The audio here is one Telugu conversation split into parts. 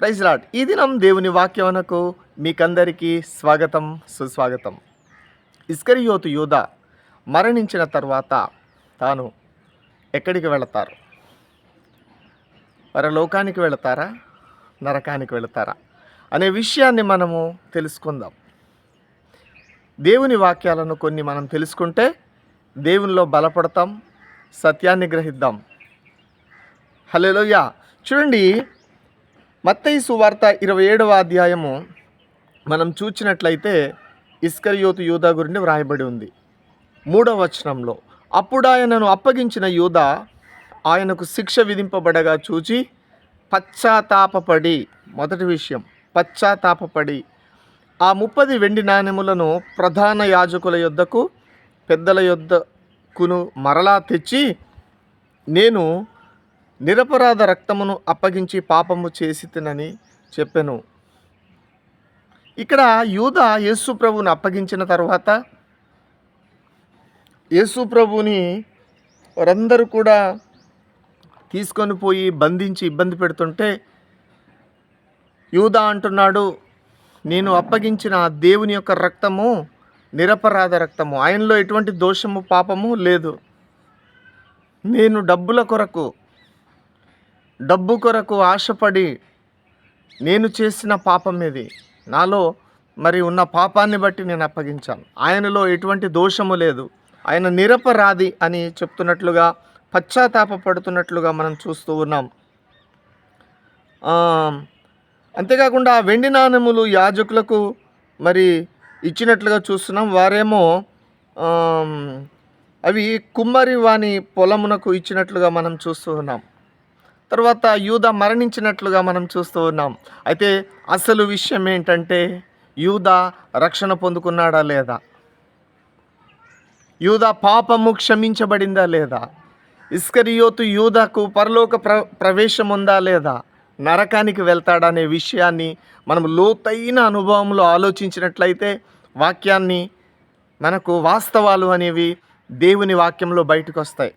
ప్రైజ్ లాడ్ ఈ దినం దేవుని వాక్యమునకు మీకందరికీ స్వాగతం సుస్వాగతం. ఇస్కరియోతు యూద మరణించిన తర్వాత తాను ఎక్కడికి వెళతారు? పరలోకానికి వెళతారా? నరకానికి వెళతారా? అనే విషయాన్ని మనము తెలుసుకుందాం. దేవుని వాక్యాలను కొన్ని మనం తెలుసుకుంటే దేవునిలో బలపడతాం సత్యాన్ని గ్రహిద్దాం. హలోయ చూడండి మత్తయి సువార్త ఇరవై ఏడవ అధ్యాయము మనం చూచినట్లయితే ఇస్కరియోతు యూదా గురించి వ్రాయబడి ఉంది. మూడవ వచనంలో అప్పుడు ఆయనను అప్పగించిన యూద ఆయనకు శిక్ష విధింపబడగా చూచి పశ్చాత్తాపడి మొదటి విషయం పశ్చాత్తాపడి ఆ ముప్పది వెండి నాణెములను ప్రధాన యాజకుల యొద్దకు పెద్దల యొద్దకును మరలా తెచ్చి నేను నిరపరాధ రక్తమును అప్పగించి పాపము చేసి తినని చెప్పెను. ఇక్కడ యూద యేసు ప్రభువుని అప్పగించిన తర్వాత యేసు ప్రభువుని వారందరూ కూడా తీసుకొని పోయి బంధించి ఇబ్బంది పెడుతుంటే యూదా అంటున్నాడు నేను అప్పగించిన దేవుని యొక్క రక్తము నిరపరాధ రక్తము. ఆయనలో ఎటువంటి దోషము పాపము లేదు. నేను డబ్బుల కొరకు డబ్బు కొరకు ఆశపడి నేను చేసిన పాపం ఇది. నాలో మరి ఉన్న పాపాన్ని బట్టి నేను అప్పగించాను. ఆయనలో ఎటువంటి దోషము లేదు. ఆయన నిరపరాధి అని చెప్తున్నట్లుగా పశ్చాత్తాపడుతున్నట్లుగా మనం చూస్తూ ఉన్నాం. అంతేకాకుండా ఆ వెండి నాణెములు యాజకులకు మరి ఇచ్చినట్లుగా చూస్తున్నాం. వారేమో అవి కుమ్మరి వాని పొలమునకు ఇచ్చినట్లుగా మనం చూస్తూ ఉన్నాం. తర్వాత యూద మరణించినట్లుగా మనం చూస్తూ ఉన్నాం. అయితే అసలు విషయం ఏంటంటే యూద రక్షణ పొందుకున్నాడా లేదా? యూద పాపము క్షమించబడిందా లేదా? ఇస్కరియోతు యూదకు పరలోక ప్ర ప్రవేశం ఉందా లేదా? నరకానికి వెళ్తాడనే విషయాన్ని మనం లోతైన అనుభవంలో ఆలోచించినట్లయితే వాక్యాన్ని మనకు వాస్తవాలు అనేవి దేవుని వాక్యంలో బయటకు వస్తాయి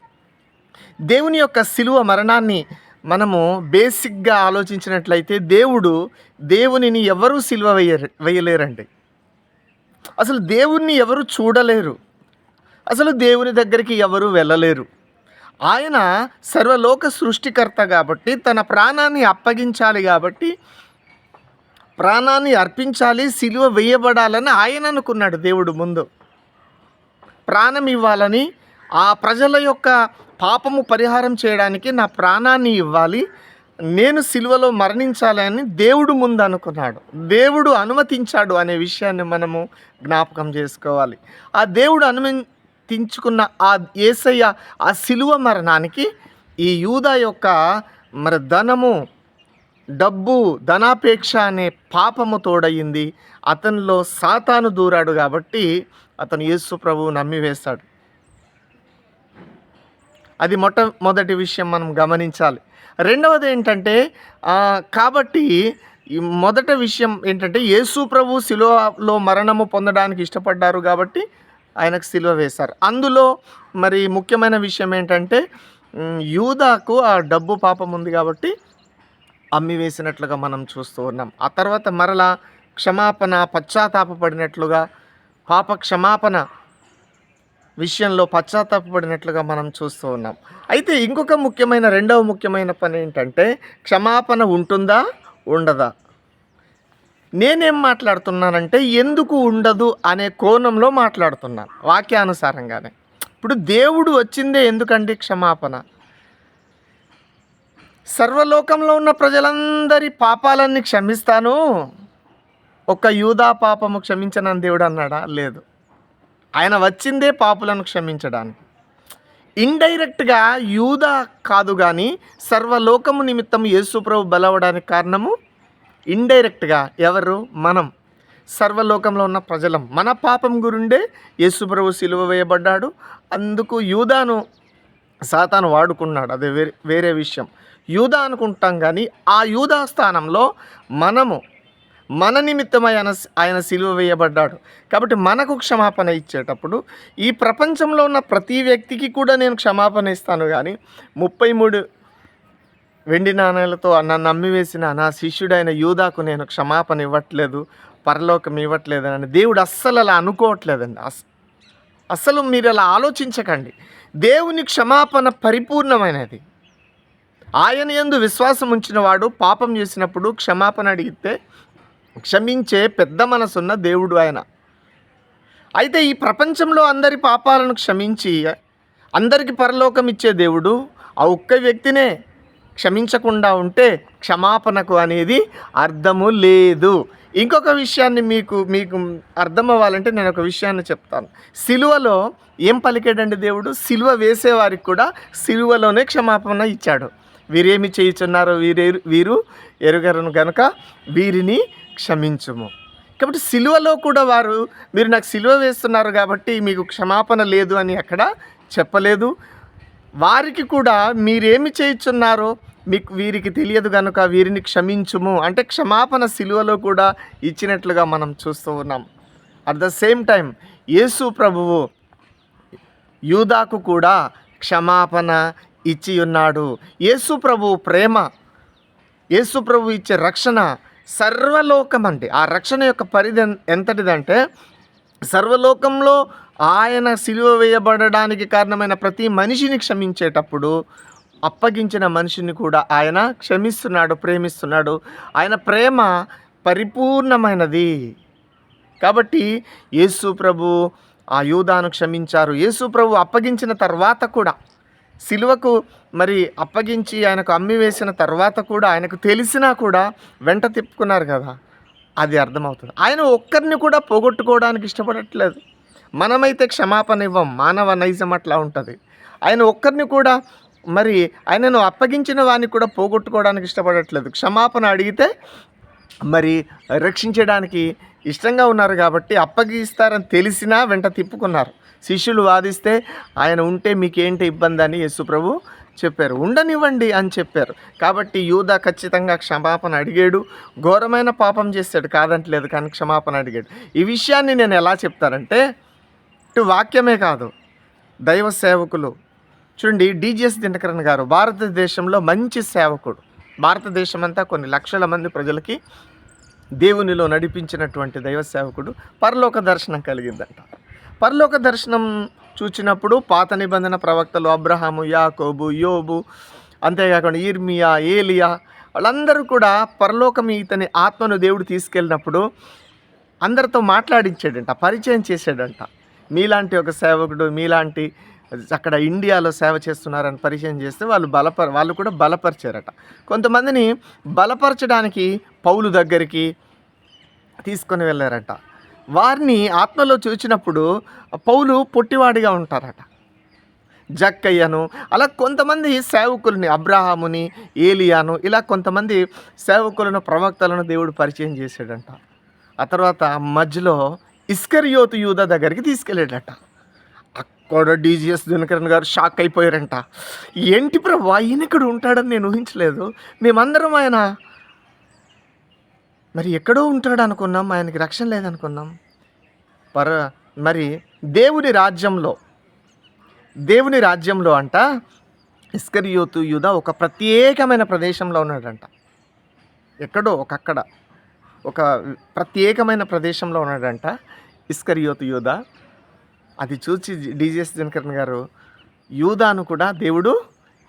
దేవుని యొక్క శిలువ మరణాన్ని మనము బేసిక్గా ఆలోచించినట్లయితే దేవుడు దేవునిని ఎవరూ సిల్వ వేయ వేయలేరండి. అసలు దేవుణ్ణి ఎవరు చూడలేరు. అసలు దేవుని దగ్గరికి ఎవరు వెళ్ళలేరు. ఆయన సర్వలోక సృష్టికర్త కాబట్టి తన ప్రాణాన్ని అప్పగించాలి కాబట్టి ప్రాణాన్ని అర్పించాలి సిలువ వేయబడాలని ఆయన అనుకున్నాడు దేవుడు ముందు. ప్రాణం ఇవ్వాలని ఆ ప్రజల యొక్క పాపము పరిహారం చేయడానికి నా ప్రాణాన్ని ఇవ్వాలి. నేను సిలువలో మరణించాలని దేవుడు ముందు అనుకున్నాడు. దేవుడు అనుమతించాడు అనే విషయాన్ని మనము జ్ఞాపకం చేసుకోవాలి. ఆ దేవుడు అనుమతించుకున్న ఆ ఏసయ్య ఆ సిలువ మరణానికి ఈ యూద యొక్క మరి ధనము డబ్బు ధనాపేక్ష అనే పాపము తోడయింది. అతనిలో సాతాను దూరాడు కాబట్టి అతను యేసు ప్రభువు నమ్మివేశాడు. అది మొట్టమొదటి విషయం మనం గమనించాలి. రెండవది ఏంటంటే కాబట్టి ఈ మొదట విషయం ఏంటంటే యేసు ప్రభు శిలువలో మరణము పొందడానికి ఇష్టపడ్డారు కాబట్టి ఆయనకు శిలువ వేశారు. అందులో మరి ముఖ్యమైన విషయం ఏంటంటే యూదాకు ఆ డబ్బు పాపం ఉంది కాబట్టి అమ్మి వేసినట్లుగా మనం చూస్తూ ఉన్నాం. ఆ తర్వాత మరలా క్షమాపణ పశ్చాత్తాపడినట్లుగా పాప క్షమాపణ విషయంలో పశ్చాత్తాపడినట్లుగా మనం చూస్తూ ఉన్నాం. అయితే ఇంకొక ముఖ్యమైన రెండవ ముఖ్యమైన పని ఏంటంటే క్షమాపణ ఉంటుందా ఉండదా? నేనేం మాట్లాడుతున్నానంటే ఎందుకు ఉండదు అనే కోణంలో మాట్లాడుతున్నాను వాక్యానుసారంగానే. ఇప్పుడు దేవుడు వచ్చిందే ఎందుకండి క్షమాపణ? సర్వలోకంలో ఉన్న ప్రజలందరి పాపాలన్నీ క్షమిస్తాను. ఒక యూదా పాపము క్షమించనని దేవుడు అన్నాడా? లేదు. ఆయన వచ్చిందే పాపులను క్షమించడానికి. ఇండైరెక్ట్గా యూదా కాదు కానీ సర్వలోకము నిమిత్తం యేసుప్రభు బలవడానికి కారణము ఇండైరెక్ట్గా ఎవరు? మనం. సర్వలోకంలో ఉన్న ప్రజలం. మన పాపం గురుండే యేసుప్రభు సిలువ వేయబడ్డాడు. అందుకు యూదాను సాతాను వాడుకున్నాడు. అదే వేరే వేరే విషయం. యూదా అనుకుంటాం కానీ ఆ యూదా స్థానంలో మనము మన నిమిత్తం ఆయన ఆయన సిలువ వేయబడ్డాడు. కాబట్టి మనకు క్షమాపణ ఇచ్చేటప్పుడు ఈ ప్రపంచంలో ఉన్న ప్రతి వ్యక్తికి కూడా నేను క్షమాపణ ఇస్తాను. కానీ ముప్పై మూడు వెండి నాణ్యాలతో నన్ను అమ్మివేసిన నా శిష్యుడైన యూదాకు నేను క్షమాపణ ఇవ్వట్లేదు పరలోకం ఇవ్వట్లేదు అని దేవుడు అస్సలు అలా అనుకోవట్లేదండి. అస్ అసలు మీరు అలా ఆలోచించకండి. దేవుని క్షమాపణ పరిపూర్ణమైనది. ఆయన యందు విశ్వాసం ఉంచిన వాడు పాపం చేసినప్పుడు క్షమాపణ అడిగితే క్షమించే పెద్ద మనసున్న దేవుడు ఆయన. అయితే ఈ ప్రపంచంలో అందరి పాపాలను క్షమించి అందరికి పరలోకం ఇచ్చే దేవుడు ఆ ఒక్క వ్యక్తినే క్షమించకుండా ఉంటే క్షమాపణకు అనేది అర్థము లేదు. ఇంకొక విషయాన్ని మీకు మీకు అర్థం అవ్వాలంటే నేను ఒక విషయాన్ని చెప్తాను. సిలువలో ఏం పలికాడండి దేవుడు? సిలువ వేసేవారికి కూడా సిలువలోనే క్షమాపణ ఇచ్చాడు. వీరేమి చేయుచున్నారో వీరే వీరు ఎరుగరను గనుక వీరిని క్షమించుము. కాబట్టి సిలువలో కూడా వారు మీరు నాకు సిలువ వేస్తున్నారు కాబట్టి మీకు క్షమాపణ లేదు అని అక్కడ చెప్పలేదు. వారికి కూడా మీరేమి చేయించున్నారో మీకు వీరికి తెలియదు కనుక వీరిని క్షమించుము. అంటే క్షమాపణ సిలువలో కూడా ఇచ్చినట్లుగా మనం చూస్తూ ఉన్నాం. అట్ ద సేమ్ టైం యేసు ప్రభువు యూదాకు కూడా క్షమాపణ ఇచ్చి ఉన్నాడు యేసు ప్రభు ప్రేమ యేసు ప్రభు ఇచ్చే రక్షణ సర్వలోకం అండి ఆ రక్షణ యొక్క పరిధి ఎంతటిదంటే సర్వలోకంలో ఆయన సిలువ వేయబడడానికి కారణమైన ప్రతి మనిషిని క్షమించేటప్పుడు అప్పగించిన మనిషిని కూడా ఆయన క్షమిస్తున్నాడు ప్రేమిస్తున్నాడు. ఆయన ప్రేమ పరిపూర్ణమైనది. కాబట్టి యేసు ప్రభు ఆ యూదాను క్షమించారు. యేసు ప్రభు అప్పగించిన తర్వాత కూడా సిలువకు మరి అప్పగించి ఆయనకు అమ్మి వేసిన తర్వాత కూడా ఆయనకు తెలిసినా కూడా వెంట తిప్పుకున్నారు కదా అది అర్థమవుతుంది. ఆయన ఒక్కరిని కూడా పోగొట్టుకోవడానికి ఇష్టపడట్లేదు. మనమైతే క్షమాపణ ఇవ్వం మానవ నైజం అట్లా ఉంటుంది. ఆయన ఒక్కరిని కూడా మరి ఆయనను అప్పగించిన వాడిని కూడా పోగొట్టుకోవడానికి ఇష్టపడట్లేదు. క్షమాపణ అడిగితే మరి రక్షించడానికి ఇష్టంగా ఉన్నారు కాబట్టి అప్పగిస్తారని తెలిసినా వెంట తిప్పుకున్నారు. శిష్యులు వాదిస్తే ఆయన ఉంటే మీకేంటి ఇబ్బంది అని యేసుప్రభు చెప్పారు. ఉండనివ్వండి అని చెప్పారు. కాబట్టి యూదా ఖచ్చితంగా క్షమాపణ అడిగాడు. ఘోరమైన పాపం చేశాడు. కాదంటలేదు కానీ క్షమాపణ అడిగాడు. ఈ విషయాన్ని నేను ఎలా చెప్తానంటే ఇటు వాక్యమే కాదు. దైవ సేవకులు. చూడండి డిజిఎస్ దినకరణ్ గారు భారతదేశంలో మంచి సేవకుడు. భారతదేశం అంతా కొన్ని లక్షల మంది ప్రజలకి దేవునిలో నడిపించినటువంటి దైవ సేవకుడు. పరలోక దర్శనం కలిగిందంట. పరలోక దర్శనం చూచినప్పుడు పాత నిబంధన ప్రవక్తలు అబ్రహాము యాకోబు యోబు అంతేకాకుండా ఇర్మియా ఏలియా వాళ్ళందరూ కూడా పరలోకం ఇతని ఆత్మను దేవుడు తీసుకెళ్ళినప్పుడు అందరితో మాట్లాడించాడంట పరిచయం చేశాడంట. మీలాంటి ఒక సేవకుడు మీలాంటి అక్కడ ఇండియాలో సేవ చేస్తున్నారని పరిచయం చేస్తే వాళ్ళు బలపర వాళ్ళు కూడా బలపరిచారట. కొంతమందిని బలపరచడానికి పౌలు దగ్గరికి తీసుకొని వెళ్ళారట. వారిని ఆత్మలో చూచినప్పుడు పౌలు పొట్టివాడిగా ఉంటారట. జక్కయ్యను అలా కొంతమంది సేవకుల్ని అబ్రాహాముని ఏలియాను ఇలా కొంతమంది సేవకులను ప్రవక్తలను దేవుడు పరిచయం చేశాడంట. ఆ తర్వాత మధ్యలో ఇస్కరియోతు యూద దగ్గరికి తీసుకెళ్ళాడట. అక్కడ డీజీఎస్ దినకరణ్ గారు షాక్ అయిపోయారంట. ఏంటి ప్రభు ఈయన ఇక్కడ ఉంటాడని నేను ఊహించలేదు. మేమందరం ఆయన మరి ఎక్కడో ఉంటాడు అనుకున్నాం ఆయనకి రక్షణ లేదనుకున్నాం. పర మరి దేవుని రాజ్యంలో దేవుని రాజ్యంలో అంట ఇస్కరియోతు యూద ఒక ప్రత్యేకమైన ప్రదేశంలో ఉన్నాడంట. ఎక్కడో ఒకక్కడ ఒక ప్రత్యేకమైన ప్రదేశంలో ఉన్నాడంట ఇస్కరియోతు యూధ అది చూసి డీజీఎస్ దినకరణ్ గారు యూదాను కూడా దేవుడు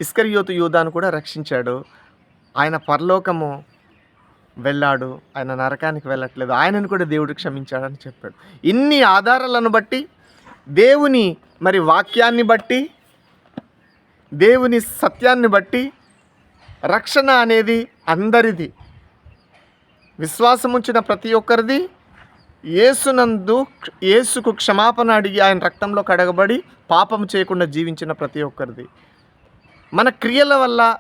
ఇస్కరియోతు యూదాను కూడా రక్షించాడు. ఆయన పరలోకము వెళ్ళాడు. ఆయన నరకానికి వెళ్ళట్లేదు. ఆయనను కూడా దేవుడు క్షమించాడని చెప్పాడు. ఇన్ని ఆధారాలను బట్టి దేవుని మరి వాక్యాన్ని బట్టి దేవుని సత్యాన్ని బట్టి రక్షణ అనేది అందరిది. విశ్వాసం ఉంచిన ప్రతి ఒక్కరిది. యేసునందు యేసుకు క్షమాపణ అడిగి ఆయన రక్తంలో కడగబడి పాపం చేయకుండా జీవించిన ప్రతి ఒక్కరిది. మన క్రియల వల్ల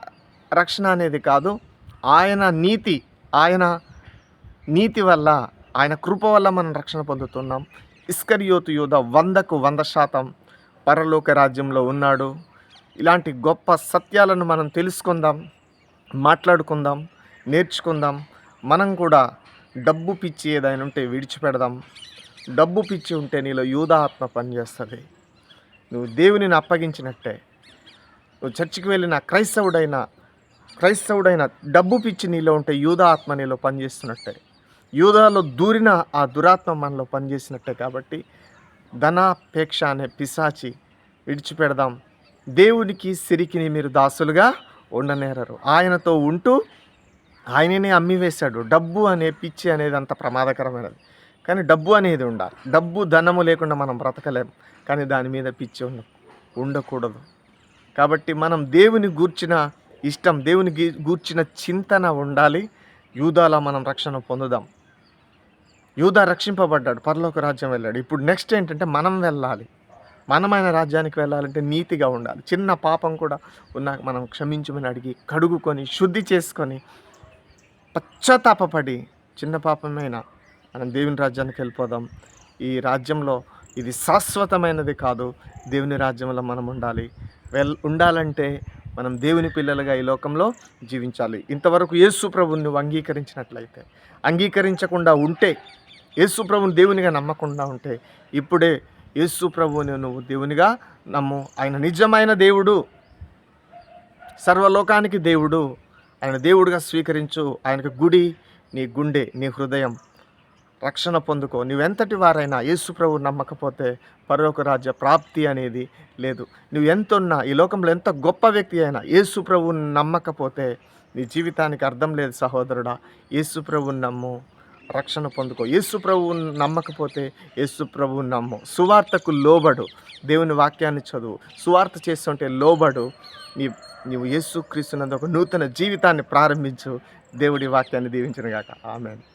రక్షణ అనేది కాదు. ఆయన నీతి ఆయన నీతి వల్ల ఆయన కృప వల్ల మనం రక్షణ పొందుతున్నాం. ఇస్కరియోతు యోధ వందకు వంద శాతం పరలోక రాజ్యంలో ఉన్నాడు. ఇలాంటి గొప్ప సత్యాలను మనం తెలుసుకుందాం మాట్లాడుకుందాం నేర్చుకుందాం. మనం కూడా డబ్బు పిచ్చి ఏదైనా ఉంటే విడిచిపెడదాం. డబ్బు పిచ్చి ఉంటే నీలో యూదా ఆత్మ పనిచేస్తుంది. నువ్వు దేవునిని అప్పగించినట్టే. నువ్వు చర్చికి వెళ్ళిన క్రైస్తవుడైన క్రైస్తవుడైన డబ్బు పిచ్చి నీలో ఉంటే యూదా ఆత్మ నీలో పనిచేస్తున్నట్టే. యూదాలో దూరిన ఆ దురాత్మ మనలో పనిచేసినట్టే కాబట్టి ధనాపేక్ష అనే పిశాచి విడిచిపెడదాం. దేవునికి సిరికిని మీరు దాసులుగా ఉండనేరరు. ఆయనతో ఉంటూ ఆయననే అమ్మివేశాడు. డబ్బు అనే పిచ్చి అనేది అంత ప్రమాదకరమైనది. కానీ డబ్బు అనేది ఉండాలి. డబ్బు ధనము లేకుండా మనం బ్రతకలేం. కానీ దాని మీద పిచ్చి ఉండ ఉండకూడదు. కాబట్టి మనం దేవుని గూర్చిన ఇష్టం దేవుని గూర్చిన చింతన ఉండాలి. యూదాలా మనం రక్షణ పొందుదాం. యూదా రక్షింపబడ్డాడు పరలోక రాజ్యం వెళ్ళాడు. ఇప్పుడు నెక్స్ట్ ఏంటంటే మనం వెళ్ళాలి. మనమైన రాజ్యానికి వెళ్ళాలంటే నీతిగా ఉండాలి. చిన్న పాపం కూడా ఉన్నాక మనం క్షమించమని అడిగి కడుగుకొని శుద్ధి చేసుకొని పశ్చాత్తాపపడి చిన్న పాపమైనా మనం దేవుని రాజ్యానికి వెళ్ళిపోదాం. ఈ రాజ్యంలో ఇది శాశ్వతమైనది కాదు. దేవుని రాజ్యంలో మనం ఉండాలి. వెల్ ఉండాలంటే మనం దేవుని పిల్లలుగా ఈ లోకంలో జీవించాలి. ఇంతవరకు యేసు ప్రభుని నువ్వు అంగీకరించినట్లయితే అంగీకరించకుండా ఉంటే యేసు ప్రభుని దేవునిగా నమ్మకుండా ఉంటే ఇప్పుడే యేసు ప్రభువుని నువ్వు దేవునిగా నమ్ము. ఆయన నిజమైన దేవుడు. సర్వలోకానికి దేవుడు. ఆయన దేవుడిగా స్వీకరించు. ఆయనకు గుడి నీ గుండె నీ హృదయం. రక్షణ పొందుకో. నువ్వెంతటి వారైనా యేసు ప్రభు నమ్మకపోతే పరలోక రాజ్య ప్రాప్తి అనేది లేదు. నువ్వు ఎంతున్నా ఈ లోకంలో ఎంత గొప్ప వ్యక్తి అయినా యేసు ప్రభువుని నమ్మకపోతే నీ జీవితానికి అర్థం లేదు సహోదరుడా. యేసు ప్రభువుని నమ్ము రక్షణ పొందుకో. యేసు ప్రభువుని నమ్మకపోతే యేసు ప్రభువుని నమ్ము. సువార్తకు లోబడు. దేవుని వాక్యాన్ని చదువు. సువార్త చేస్తుంటే లోబడు. నీ నీవు యేసు క్రీస్తునందు ఒక నూతన జీవితాన్ని ప్రారంభించు. దేవుడి వాక్యాన్ని దీవించిన గాక ఆమెను.